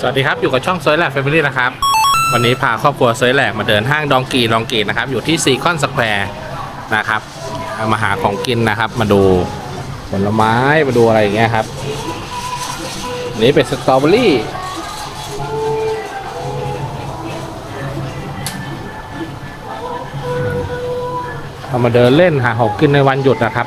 สวัสดีครับ อยู่กับช่องซอยแหลกแฟมิลี่นะครับ วันนี้พาครอบครัวซอยแหลกมาเดินห้างดองกีดองกีนะครับ อยู่ที่ซีคอนสแควร์นะครับมาหาของกินนะครับ มาดูผลไม้มาดูอะไรอย่างเงี้ยครับนนี้เป็นสตรอเบอรี่เอามาเดินเล่นหาของกินในวันหยุดนะครับ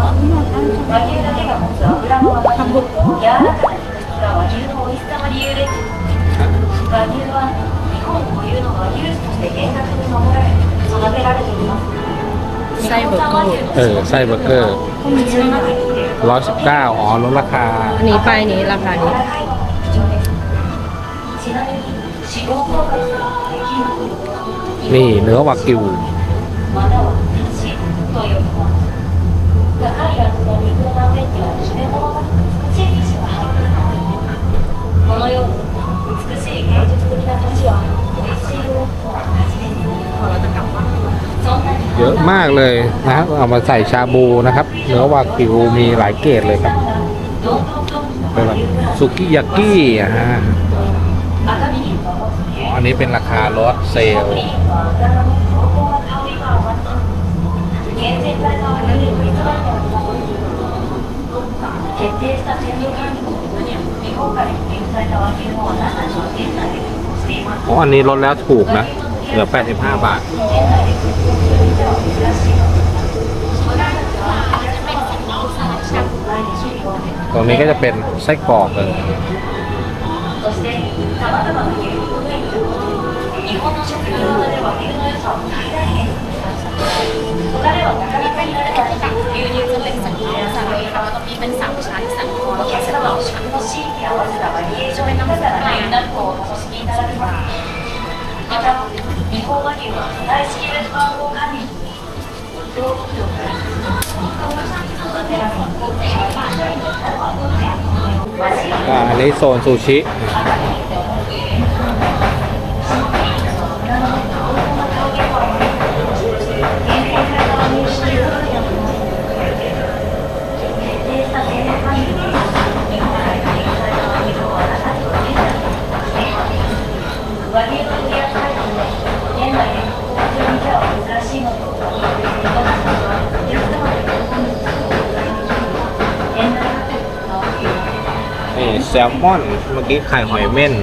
和牛だけが持つ脂の甘み柔らかな肉質が和牛の美味しさの理由です和牛は日本固有の和牛種として厳格に守られ育てられています ไส้เบอร์เกอร์ เออไส้เบอร์เกอร์ 口の中に入れるとร้อยสิบเก้าอ๋อลดราคา อันนี้ป้ายนี้ราคา 柔 นี้ らかいのが特徴ですちなみに脂肪効果ができる นี่เนื้อวากิว または足と呼ぶ このように美しい芸術的な生地は美味しいブロックを初めてそんなに เยอะมากเลยนะครับเอามาใส่ชาบูนะครับ เนื้อวากิวมีหลายเกรดเลยครับ どんどんどん เป็นแบบสุกิยากิอ่ะฮะ 赤身肉が持つ อ๋ออันนี้เป็นราคาลดเซลล์ 徹底した鮮度管理のもとに日本から輸入された和牛を私たちは店内で加工しています อ๋ออันนี้ลดแล้วถูกนะเหลือ 85 บาท 店内で加工する店は珍しいのです ตรงนี้ก็จะเป็นไส้กรอกเลย そしてさまざまな牛肉メニュー日本の食の技で和牛の良さを最大限に生かした他ではなかなか見られない牛肉の良さ に合わさるแล้วก็มีเป็นสามชั้นสันคอ お แล้วก็ 客 ส 様 ลั の บ 食のシーンに合わせたバリエーション豊かなラインナップをお楽しみいただきますまた日本和牛は大式別番号管理養殖場から育てられอ่าอันนี้โซนซูชิ นี่แซลมอน เมื่อกี้ไข่หอยเม่น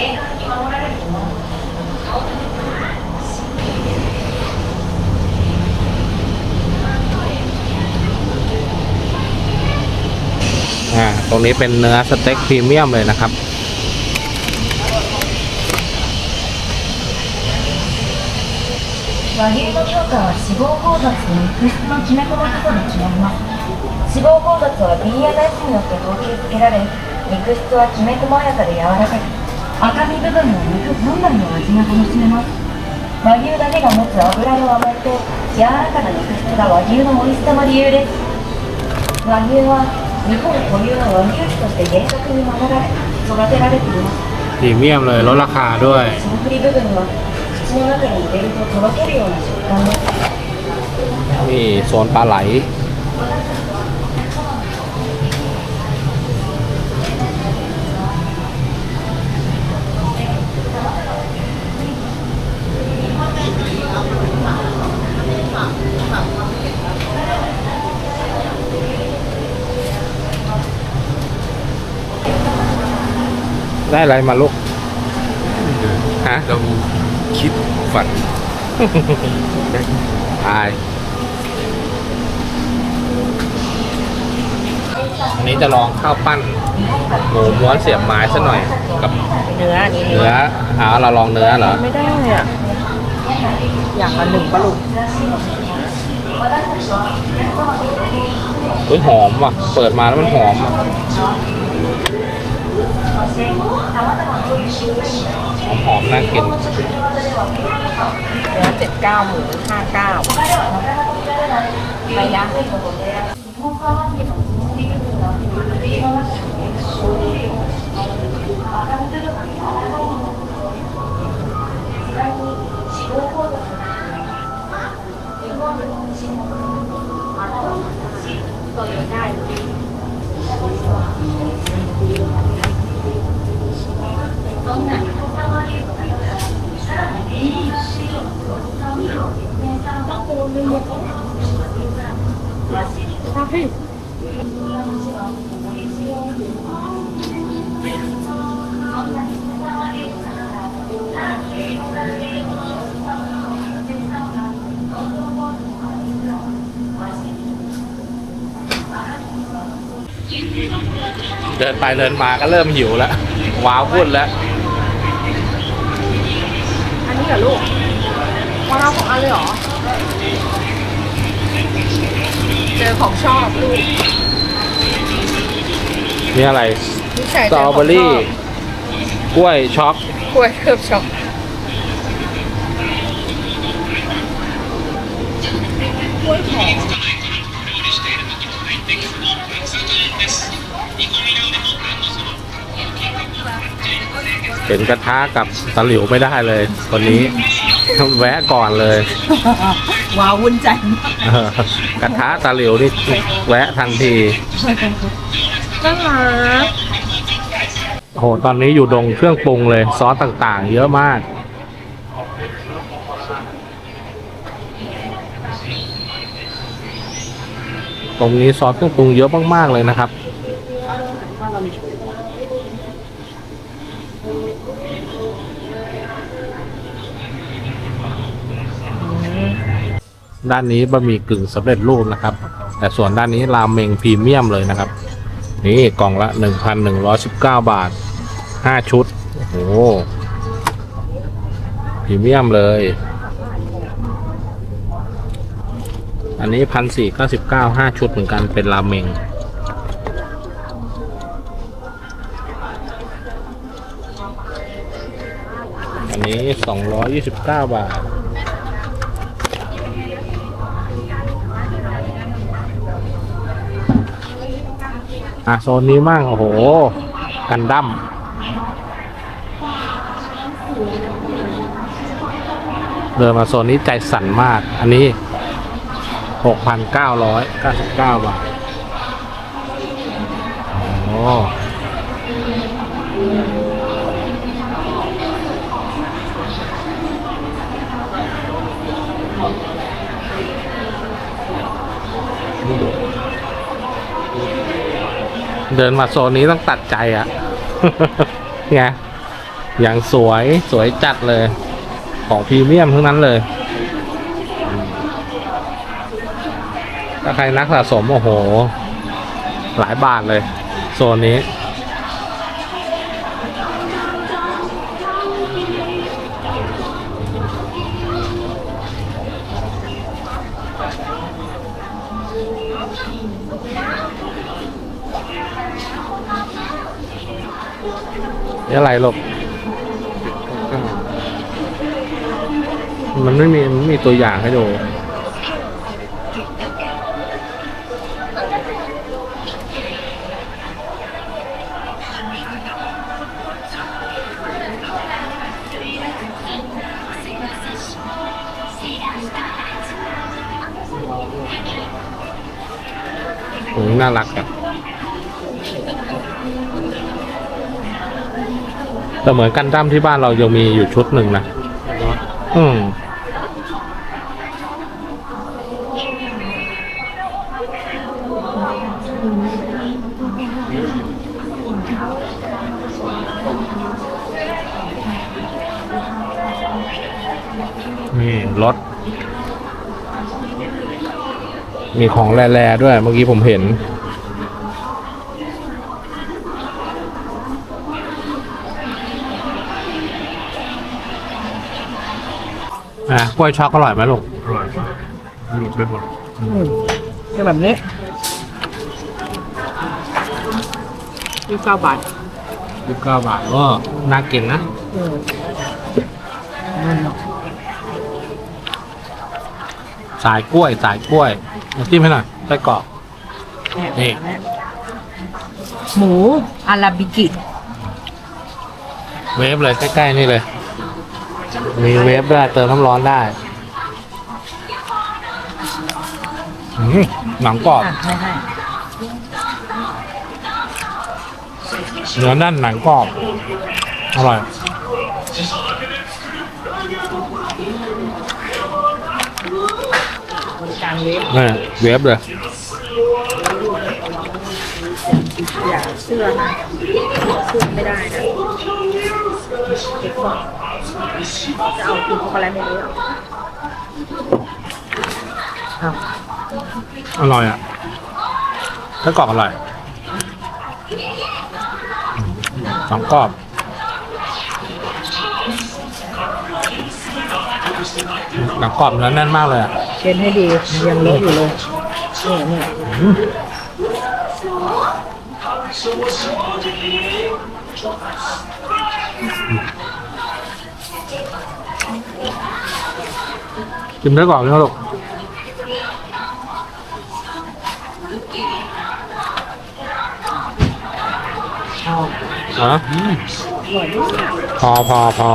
厳格に守られるものそのために อ่า ตรงนี้เป็นเนื้อสเต็กพรีเมียมเลยนะครับ 和牛の評価は脂肪交雑と肉質のきめ細かさで決まります脂肪交雑は BMS によって等級付けられ肉質はきめ細やかで柔らかい 赤身部分の肉本来の味が楽しめます和牛だけが持つ脂の甘みと柔らかな肉質が和牛の美味しさの理由です和牛は日本固有の和牛種として厳格に守られ育てられています พรีเมียมเลยลดราคาด้วย 霜降り部分は口の中に入れるととろけるような食感です นี่โซนปลาไหล ได้อะไรมาลูก ฮะ เราคิดฝันตายอันนี้จะลองข้าวปั้น หมูม้วนเสียบไม้ซะหน่อยกับเนื้ออันนี้เนื้ออ้าวเราลองเนื้อเหรอ ไม่ได้อะอย่างละหนึ่งปะลูกเฮ้ยหอมว่ะ เปิดมาแล้วมันหอมอะ หอมหอมๆน่ากินเนื้อเจ็ดเก้าหมูห้าเก้าไปนะ เดินไปเดินมาก็เริ่มหิวแล้วว้าวพุ่นแล้ว เหรอลูกว้าวของอันเลยเหรอ เจอของชอบลูกนี่อะไรนี่ใส่สเจตรออของเบอรี่ชอบกล้วยช็อกกล้วยเคลือบช็อกกล้วยหอม เห็นกระทะกับตะหลิวไม่ได้เลยคนนี้ แวะก่อนเลย ว้าววุ่นใจเออกระทะตะหลิวนี่แวะทันที น่ารักโอ้โห ตอนนี้อยู่ดงเครื่องปรุงเลย ซอสต่างๆ เยอะมาก ตรงนี้ซอสเครื่องปรุงเยอะมากๆเลยนะครับ ด้านนี้บะหมี่กึ่งสำเร็จรูปนะครับ แต่ส่วนด้านนี้รามเมงพรีเมียมเลยนะครับ นี่กล่องละ 1,119 บาท 5 ชุด โอ้โหพรีเมียมเลย อันนี้1,499 5ชุดเหมือนกันเป็นรามเมงอันนี้229บาท อะโซนนี้มั่งโอ้โห กันดั้มเดินมาโซนนี้ใจสั่นมาก อันนี้ 6,999 บาท โอ้ เดินมาโซนนี้ต้องตัดใจอะไงอย่างสวยสวยจัดเลย ของพรีเมียมทั้งนั้นเลยถ้าใครนักสะสม โอ้โห หลายบาทเลย โซนนี้ นี่อะไรหรอกมันไม่มี มันมีตัวอย่างให้ดูโอ้น่ารักอะ แต่เหมือนกันดั้มที่บ้านเรายังมีอยู่ชุดหนึ่งนะอืมนี่รถ มีของแร่ๆด้วย เมื่อกี้ผมเห็น ล้วยช็อกอร่อยไหมลูก อร่อยมากหลุดไปหมดเป็นแบบนี้ยี่สิบเก้าบาทยี่สิบเก้าบาทก็น่ากินนะอืมนั่นเนาะสายกล้วยสายกล้วยมาจิ้มให้หน่อยไส้กรอก นี่ หมูอาราบิกิ เวฟเลยใกล้ๆนี่เลย มีเวฟด้วยเติมน้ำร้อนได้อืมหนังกรอบ อะให้ให้ เนื้อแน่นหนังกรอบ อร่อย บริการเวฟนี่เวฟเลย อย่าเชื่อนะเชื่อไม่ได้นะเด็กบอก จะเอากินช็อกโกแลตในนี้เหรอเอาอร่อยอะไส้กรอกอร่อยหนังกรอบหนังกรอบเนื้อแน่นมากเลยอะเช็ดให้ดียังเลอะอยู่เลยนี่นี่ กินไส้กรอกนี่ลูกเอาฮะพอพอพอ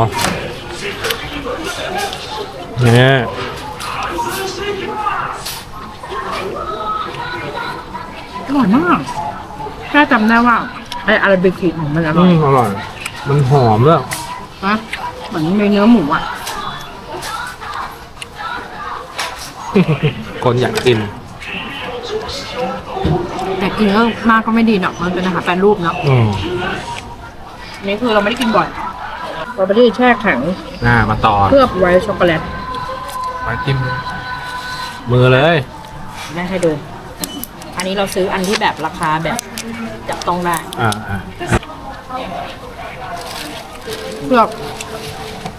นี่อร่อยมากแค่จำได้ว่าไออาราบิกิของมันอร่อือยมอร่อย มันหอมด้วยนะเหมือนมีเนื้อหมูอะ คนอยากกิน แต่กินเยอะมากก็ไม่ดีเนาะมันเป็นอาหารแปรรูปเนาะอืมอันนี่คือเราไม่ได้กินบ่อยเราไม่ได้แช่แข็งอ่ามาต่อเคลือบไว้ช็อกโกแลตมาจิ้มมือเลย แม่ให้ดู อันนี้เราซื้ออันที่แบบราคาแบบจับต้องได้อ่าอ่าเคลือบ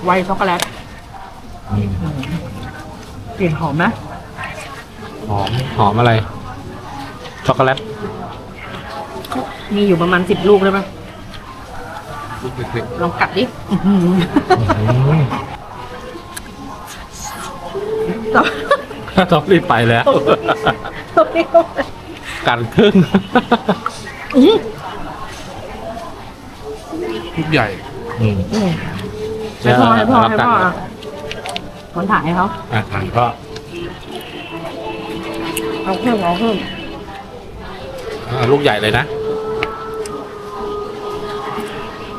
ไว้ช็อกโกแลตอืมกลิ่นหอมไหม หอมหอมอะไร ช็อกโกแลตมีอยู่ประมาณสิบลูกได้ไหมลูกเล็กลองกัดดิอื้อหือๆอืมต่อต้องรีบไปแล้วต่อไปก็ไปกันครึ่งอื้อทุกใหญ่อืมอืมให้พ่อให้พ่อให้พ่ออะคนถ่ายให้เขาอะทานก็ เอาเพิ่มเอาเพิ่มอ่าลูกใหญ่เลยนะ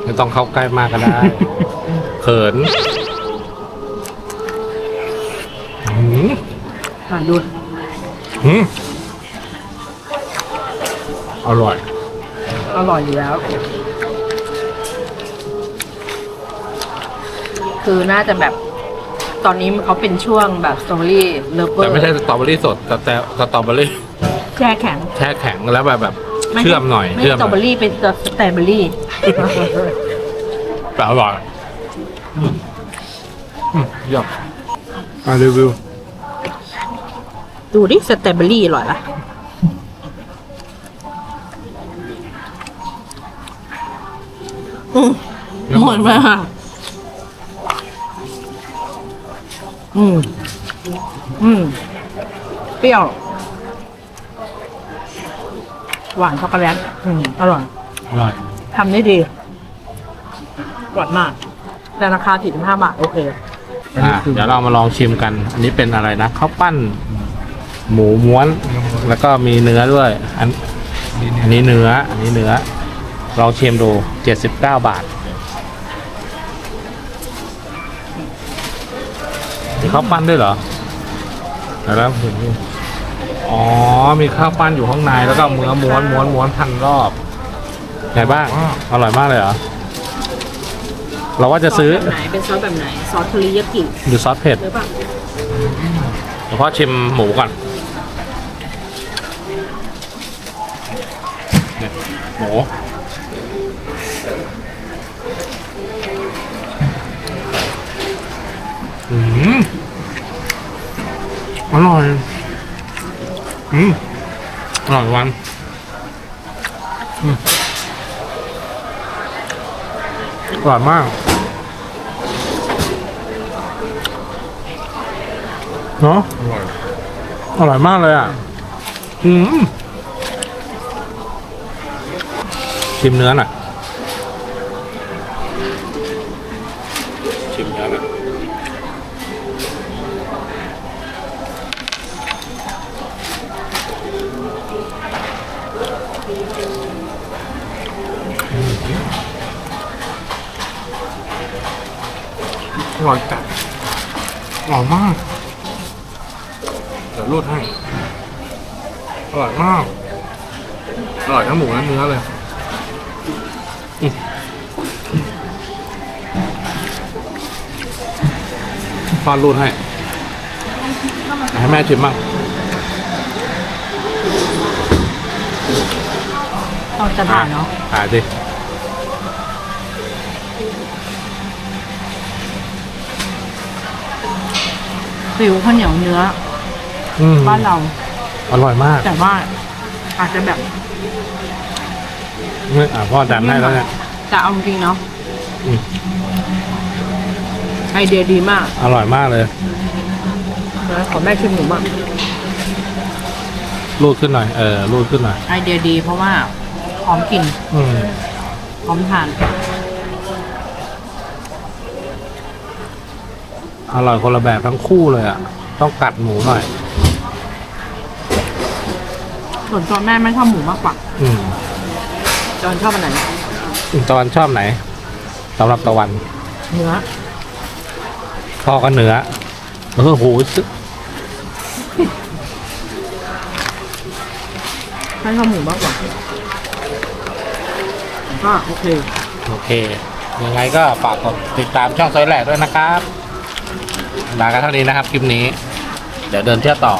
ไม่ต้องเข้าใกล้มากก็ได้ เขินอืมอะดูอืมอร่อย อร่อยอยู่แล้ว คือน่าจะแบบ ตอนนี้เขาเป็นช่วงแบบสตรอเบอรี่เลฟเวอแต่ร์ไม่ใช่สตรอเบอรี่สดแต่แต่สตรอเบอรี่แช่แข็งแช่แข็งแล้วแบบแบบไใเชื่อมหน่อยไม่เชื่อใช่มสตรอหเบน่ออยรี่เป็นสแตรเบอรี่ แต่อร่อยอืมอืมเยี่ยมอะรีวิวดูดิสแตรเบอรี่อร่อยปะอืมหมดไปค่ะ อืม อืม เปรี้ยว หวานช็อกโกแลต อืม อร่อย อร่อยทำได้ดีอร่อยมาก แต่ราคา45บาท โอเค อะเดี๋ยวเรามาลองชิมกัน อันนี้เป็นอะไรนะข้าวปั้น หมูม้วน แล้วก็มีเนื้อด้วย อันอันนี้เนื้อ อันนี้เนื้อลองชิมดูเจ็ดสิบเก้าบาท ข้าวปั้นด้วยเหรอเดี๋ยวแล้วเห็นอยู่อ๋อ มีข้าวปั้นอยู่ข้างในแล้วก็เนื้อม้วนม้วนม้วนพันรอบไงบ้างอร่อยมากเลยเหรอเราว่าจะซื้อซสแบบไหนเป็นซอสแบบไหนซอสเทริยากิหรือซอสเผ็ดหรือเปล่าเดี๋ยวพ่อชิมหมูก่อนเนี่ยหมูอืม อร่อย อืมอร่อยวันอืมอร่อยมากเนาะอร่อยอร่อยมากเลยอะ อืมชิมเนื้อหน่อย ร่อยจัดอร่อยมากเดี๋ยวรูดให้อร่อยมากอร่อยทั้งหมูและเนื้อเลยอืมฟอนรูดให้ ให้แม่ชิมบ้างเอาจะผ่านเนาะอ่าดิ ฟิวข้าวเหนียวเนื้ออืมบ้านเรา อร่อยมากแต่ว่าอาจจะแบบนี่อะพ่อดันให้แล้วเนี่ยแต่เอาจริงๆเนาะอืมไอเดียดีมากอร่อยมากเลยนะขอแม่ชิมหนูบ้างรูดขึ้นหน่อยเออรูดขึ้นหน่อยไอเดียดีเพราะว่าพร้อมกินอืม พร้อมทาน อร่อยคนละแบบทั้งคู่เลยอะ ต้องกัดหมูหน่อย ส่วนตัวแม่ไม่ชอบหมูมากกว่าอืมจอนชอบอันไหนตะวันชอบไหนสำหรับตะวัน เนื้อพ่อก็เนื้อเออโหซึไม่ชอบหมูมากกว่าก็โอเค โอเค ยังไงก็ฝากกดติดตามช่องซอยแหลกด้วยนะครับ ลากันเท่านี้นะครับคลิปนี้ เดี๋ยวเดินเที่ยวต่อ